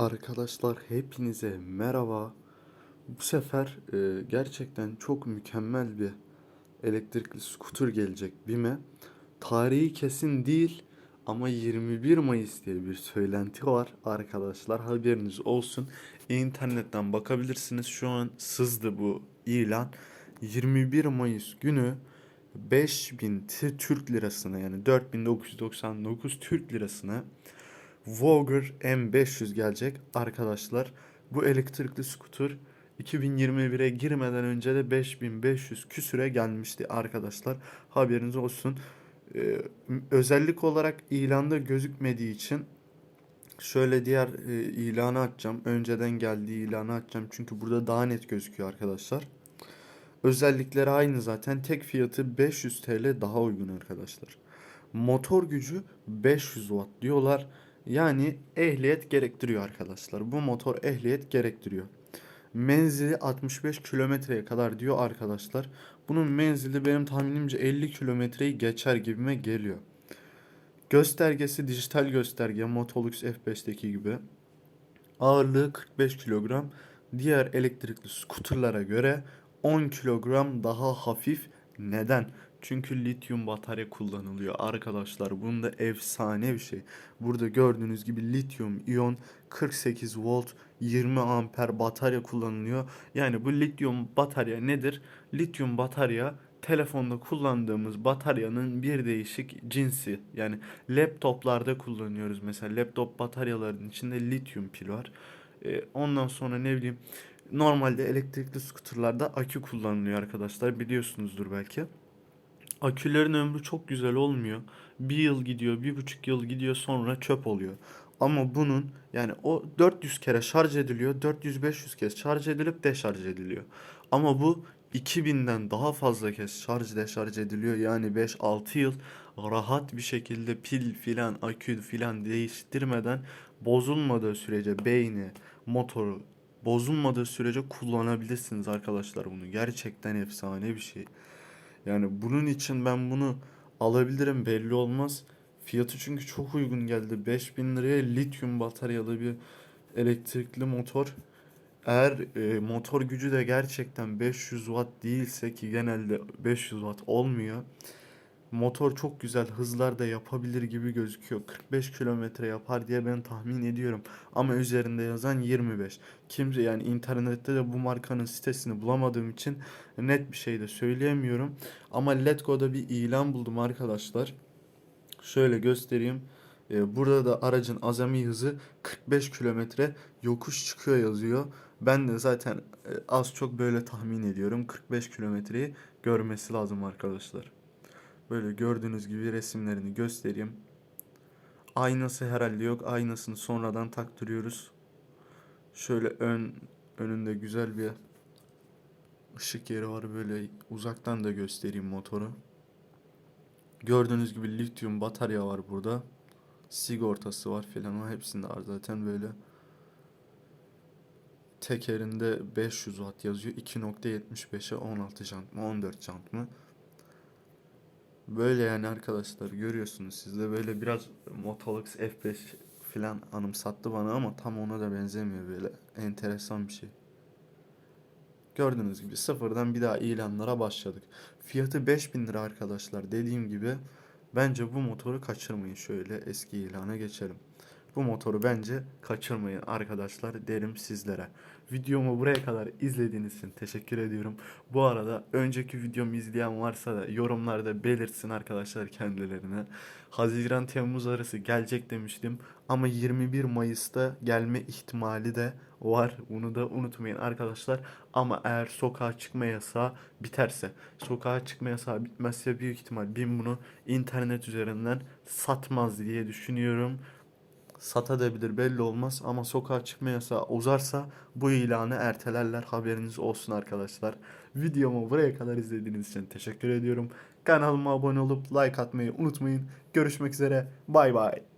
Arkadaşlar hepinize merhaba. Bu sefer e, gerçekten çok mükemmel bir elektrikli scooter gelecek BİM'e. Tarihi kesin değil ama 21 Mayıs diye bir söylenti var arkadaşlar haberiniz olsun. İnternetten bakabilirsiniz şu an sızdı bu ilan. 21 Mayıs günü 5000 t- Türk lirasına yani 4999 Türk lirasına Vogue M500 gelecek arkadaşlar. Bu elektrikli scooter 2021'e girmeden önce de 5500 küsüre gelmişti arkadaşlar. Haberiniz olsun. Ee, özellik olarak ilanda gözükmediği için şöyle diğer e, ilanı açacağım. Önceden geldiği ilanı açacağım. Çünkü burada daha net gözüküyor arkadaşlar. Özellikleri aynı zaten. Tek fiyatı 500 TL daha uygun arkadaşlar. Motor gücü 500 watt diyorlar. Yani ehliyet gerektiriyor arkadaşlar. Bu motor ehliyet gerektiriyor. Menzili 65 kilometreye kadar diyor arkadaşlar. Bunun menzili benim tahminimce 50 kilometreyi geçer gibime geliyor. Göstergesi dijital gösterge Motolux F5'teki gibi. Ağırlığı 45 kilogram. Diğer elektrikli skuterlara göre 10 kilogram daha hafif. Neden? Çünkü lityum batarya kullanılıyor arkadaşlar. Bunda efsane bir şey. Burada gördüğünüz gibi lityum iyon 48 volt 20 amper batarya kullanılıyor. Yani bu lityum batarya nedir? Lityum batarya telefonda kullandığımız bataryanın bir değişik cinsi. Yani laptoplarda kullanıyoruz mesela. Laptop bataryalarının içinde lityum pil var. Ee, ondan sonra ne bileyim normalde elektrikli skuterlarda akü kullanılıyor arkadaşlar. Biliyorsunuzdur belki. Akülerin ömrü çok güzel olmuyor. Bir yıl gidiyor, bir buçuk yıl gidiyor sonra çöp oluyor. Ama bunun yani o 400 kere şarj ediliyor, 400-500 kez şarj edilip deşarj ediliyor. Ama bu 2000'den daha fazla kez şarj deşarj ediliyor. Yani 5-6 yıl rahat bir şekilde pil filan, akü filan değiştirmeden bozulmadığı sürece beyni, motoru bozulmadığı sürece kullanabilirsiniz arkadaşlar bunu. Gerçekten efsane bir şey. Yani bunun için ben bunu alabilirim belli olmaz. Fiyatı çünkü çok uygun geldi. 5000 liraya lityum bataryalı bir elektrikli motor. Eğer e, motor gücü de gerçekten 500 watt değilse ki genelde 500 watt olmuyor. Motor çok güzel hızlar da yapabilir gibi gözüküyor. 45 kilometre yapar diye ben tahmin ediyorum. Ama üzerinde yazan 25. Kimse yani internette de bu markanın sitesini bulamadığım için net bir şey de söyleyemiyorum. Ama Letgo'da bir ilan buldum arkadaşlar. Şöyle göstereyim. Ee, burada da aracın azami hızı 45 kilometre yokuş çıkıyor yazıyor. Ben de zaten e, az çok böyle tahmin ediyorum. 45 kilometreyi görmesi lazım arkadaşlar. Böyle gördüğünüz gibi resimlerini göstereyim. Aynası herhalde yok. Aynasını sonradan taktırıyoruz. Şöyle ön önünde güzel bir ışık yeri var. Böyle uzaktan da göstereyim motoru. Gördüğünüz gibi lityum batarya var burada. Sigortası var filan. O hepsinde var zaten böyle. Tekerinde 500 watt yazıyor. 2.75'e 16 jant mı 14 jant mı? Böyle yani arkadaşlar görüyorsunuz siz de böyle biraz Motolux F5 filan anımsattı bana ama tam ona da benzemiyor böyle enteresan bir şey. Gördüğünüz gibi sıfırdan bir daha ilanlara başladık. Fiyatı 5000 lira arkadaşlar dediğim gibi bence bu motoru kaçırmayın şöyle eski ilana geçelim. Bu motoru bence kaçırmayın arkadaşlar derim sizlere. Videomu buraya kadar izlediğiniz için teşekkür ediyorum. Bu arada önceki videomu izleyen varsa da yorumlarda belirtsin arkadaşlar kendilerine. Haziran Temmuz arası gelecek demiştim ama 21 Mayıs'ta gelme ihtimali de var. Bunu da unutmayın arkadaşlar. Ama eğer sokağa çıkma yasağı biterse, sokağa çıkma yasağı bitmezse büyük ihtimal BİM bunu internet üzerinden satmaz diye düşünüyorum satabilir belli olmaz ama sokağa çıkma yasağı uzarsa bu ilanı ertelerler haberiniz olsun arkadaşlar. Videomu buraya kadar izlediğiniz için teşekkür ediyorum. Kanalıma abone olup like atmayı unutmayın. Görüşmek üzere bay bay.